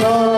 Oh.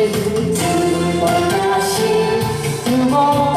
내게 등번하신 그거